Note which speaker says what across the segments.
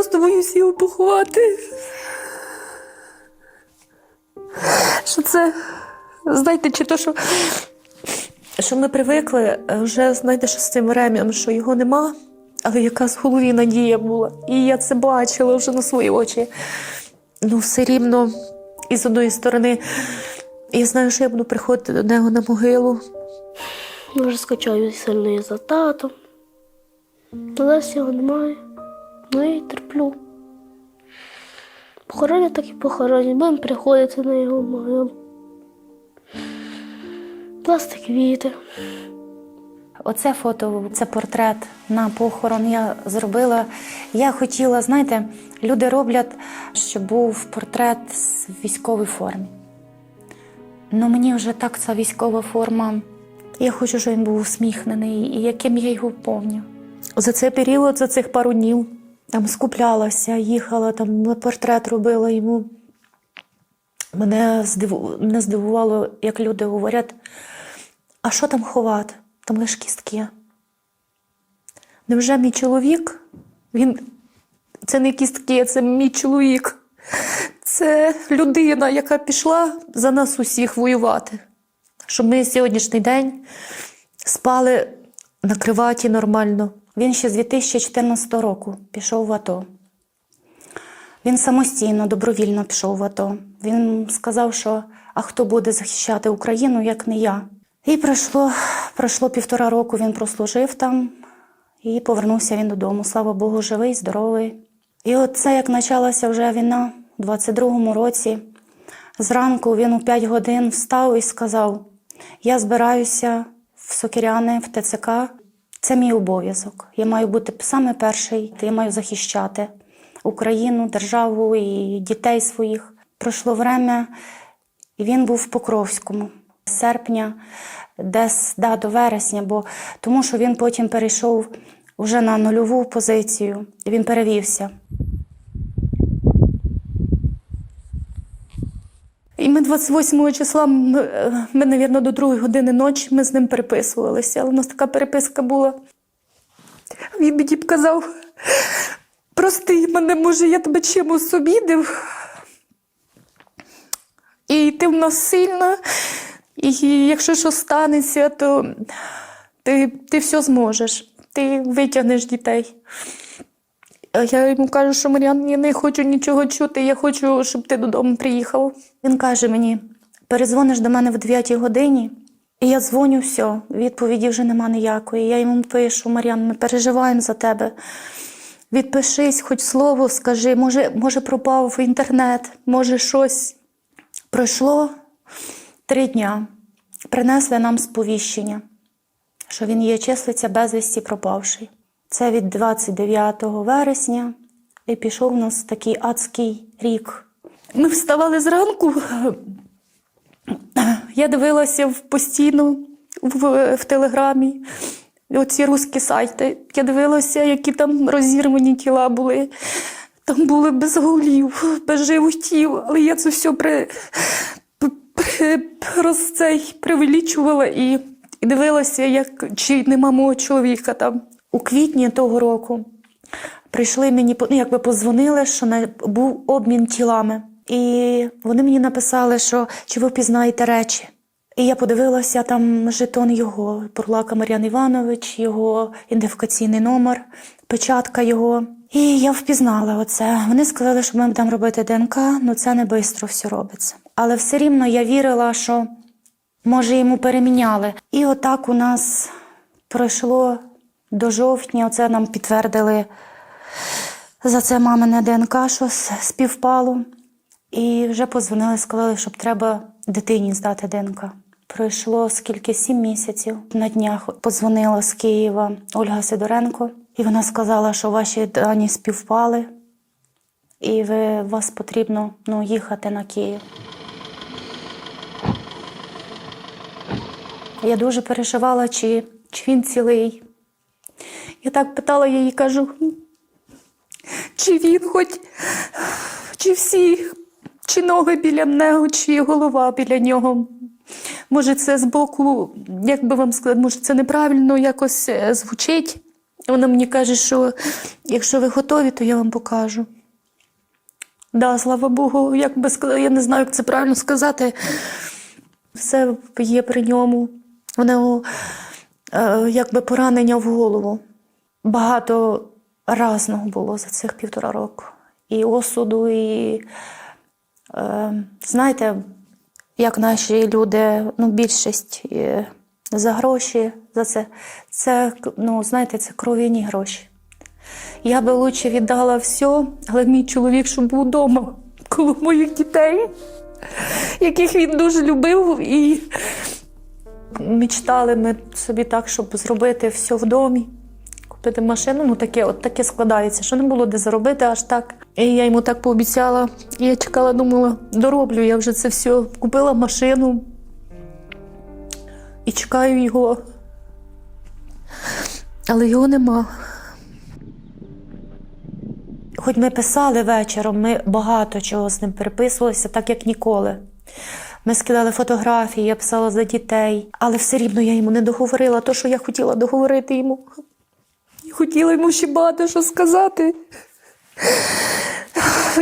Speaker 1: просто боюсь його поховати. Що це, знаєте, чи то, що, що ми привикли, е, вже знаєте, що з цим временем, що його нема, але якась в голові надія була. І я це бачила вже на свої очі. Ну, все рівно, і з одної сторони, я знаю, що я буду приходити до нього на могилу.
Speaker 2: Дуже скачаю сильно за татом. Зараз його немає. Ну і терплю. Похоронять так і похоронять. Будемо приходити на його могилу. Пласти квіти.
Speaker 3: Оце фото, це портрет на похорон я зробила. Я хотіла, знаєте, люди роблять, щоб був портрет з військової формі. Ну мені вже так ця військова форма. Я хочу, щоб він був усміхнений, і яким я його помню.
Speaker 1: За цей період, за цих пару днів, там скуплялася, їхала, там портрет робила йому. Мене, здиву... Мене здивувало, як люди говорять, а що там ховати? Там лише кістки. Невже мій чоловік? Він... Це не кістки, це мій чоловік. Це людина, яка пішла за нас усіх воювати. Щоб ми сьогоднішній день спали на криваті нормально.
Speaker 3: Він ще з 2014 року пішов в АТО. Він самостійно, добровільно пішов в АТО. Він сказав, що а хто буде захищати Україну, як не я. І пройшло, пройшло півтора року, він прослужив там і повернувся він додому. Слава Богу, живий, здоровий. І от це як почалася вже війна у 22-му році. Зранку він у 5 годин встав і сказав: Я збираюся в Сокиряни, в ТЦК. Це мій обов'язок. Я маю бути саме перший, я маю захищати Україну, державу і дітей своїх. Пройшло время, і він був в Покровському з серпня, десь да, до вересня, бо тому що він потім перейшов вже на нульову позицію, він перевівся.
Speaker 1: Ми 28 числа, ми, е, ми мабуть, до другої години ночі ми з ним переписувалися. Але у нас така переписка була. Він мені б казав, прости мене, може, я тебе чимось обідив. І ти в нас сильна, і якщо що станеться, то ти, ти все зможеш, ти витягнеш дітей. А я йому кажу, що Мар'ян, я не хочу нічого чути, я хочу, щоб ти додому приїхав.
Speaker 3: Він каже мені: перезвониш до мене в 9 годині, і я дзвоню, все, відповіді вже нема ніякої. Я йому пишу, Мар'ян, ми переживаємо за тебе. Відпишись, хоч слово скажи, може, може, пропав інтернет, може щось. Пройшло три дня. Принесли нам сповіщення, що він є числиться безвісті пропавший. Це від 29 вересня, і пішов у нас такий адський рік.
Speaker 1: Ми вставали зранку. Я дивилася постійно в, в телеграмі. Оці русські сайти. Я дивилася, які там розірвані тіла були. Там були без голів, без животів, але я це все при, при, роз цей, привеличувала і, і дивилася, як, чи нема мого чоловіка там.
Speaker 3: У квітні того року прийшли мені, ну, якби позвонили, що був обмін тілами. І вони мені написали, що чи ви впізнаєте речі. І я подивилася там жетон його, Бурлака Мар'ян Іванович, його ідентифікаційний номер, печатка його. І я впізнала оце. Вони сказали, що ми будемо робити ДНК, ну це не швидко все робиться. Але все рівно я вірила, що може йому переміняли. І отак у нас пройшло до жовтня. Оце нам підтвердили за це мамине ДНК, що співпало. І вже позвонили, сказали, щоб треба дитині здати ДНК. Пройшло скільки сім місяців. На днях подзвонила з Києва Ольга Сидоренко, і вона сказала, що ваші дані співпали, і ви, вас потрібно ну, їхати на Київ. Я дуже переживала, чи, чи він цілий.
Speaker 1: Я так питала їй, кажу, чи він хоч, чи всі, чи ноги біля нього, чи голова біля нього. Може, це з боку, як би вам сказати, може, це неправильно якось е, звучить. Вона мені каже, що якщо ви готові, то я вам покажу. Да, слава Богу, як би сказати, я не знаю, як це правильно сказати. Все є при ньому. У нього е, якби поранення в голову. Багато разного було за цих півтора року. І осуду, і е, знаєте, як наші люди, ну, більшість е, за гроші, за це, це, ну, знаєте, це кров'яні гроші. Я би лучше віддала все, але мій чоловік, щоб був вдома коло моїх дітей, яких він дуже любив, і мечтали ми собі так, щоб зробити все в домі, купити машину. Ну таке, от таке складається, що не було де заробити аж так. І я йому так пообіцяла. І я чекала, думала, дороблю я вже це все. Купила машину і чекаю його. Але його нема.
Speaker 3: Хоч ми писали вечором, ми багато чого з ним переписувалися, так як ніколи. Ми скидали фотографії, я писала за дітей, але все рівно я йому не договорила те, що я хотіла договорити йому.
Speaker 1: Я хотіла йому ще багато що сказати.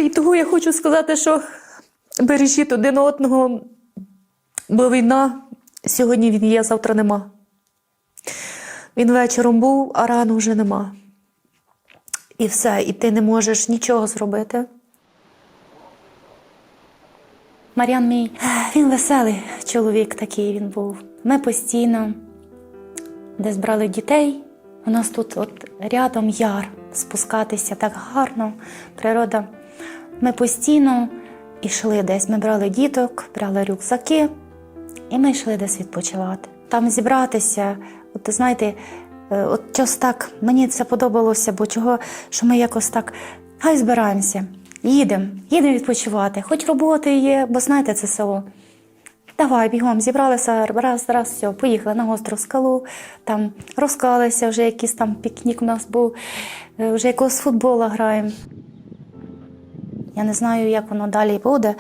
Speaker 1: І того я хочу сказати, що бережіть один одного, бо війна сьогодні він є, завтра нема. Він вечором був, а рано вже нема.
Speaker 3: І все, і ти не можеш нічого зробити. Мар'ян мій, він веселий чоловік такий він був. Ми постійно десь брали дітей. У нас тут от рядом яр, спускатися так гарно, природа. Ми постійно йшли десь. Ми брали діток, брали рюкзаки, і ми йшли десь відпочивати. Там зібратися, от знаєте, е, от час так мені це подобалося, бо чого, що ми якось так хай збираємося, їдемо, їдемо відпочивати. Хоч роботи є, бо знаєте, це село. Давай бігом, зібралися раз, раз, все, поїхали на гостру скалу, там розкалися, вже якийсь там пікнік у нас був, е, вже якогось футбола граємо. Я не знаю, як воно далі буде,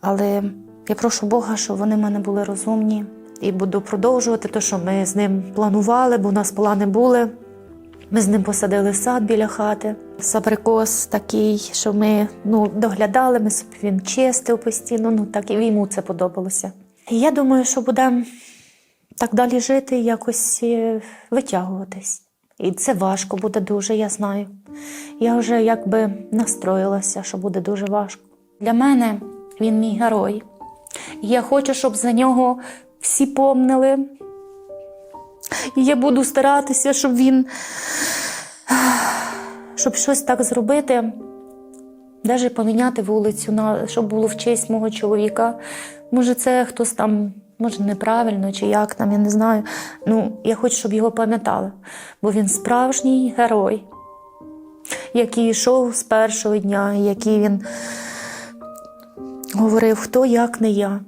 Speaker 3: але я прошу Бога, щоб вони в мене були розумні. І буду продовжувати те, що ми з ним планували, бо у нас плани були. Ми з ним посадили сад біля хати. Сабрикос такий, що ми ну, доглядали, ми собі він чистив постійно, ну так і йому це подобалося. І я думаю, що будемо так далі жити, якось е, витягуватись. І це важко буде дуже, я знаю. Я вже якби настроїлася, що буде дуже важко. Для мене він мій герой. Я хочу, щоб за нього всі помнили.
Speaker 1: І я буду старатися, щоб він
Speaker 3: щоб щось так зробити, навіть поміняти вулицю, щоб було в честь мого чоловіка. Може, це хтось там, може, неправильно чи як там, я не знаю. Ну, я хочу, щоб його пам'ятали, бо він справжній герой, який йшов з першого дня, який він говорив, хто як не я.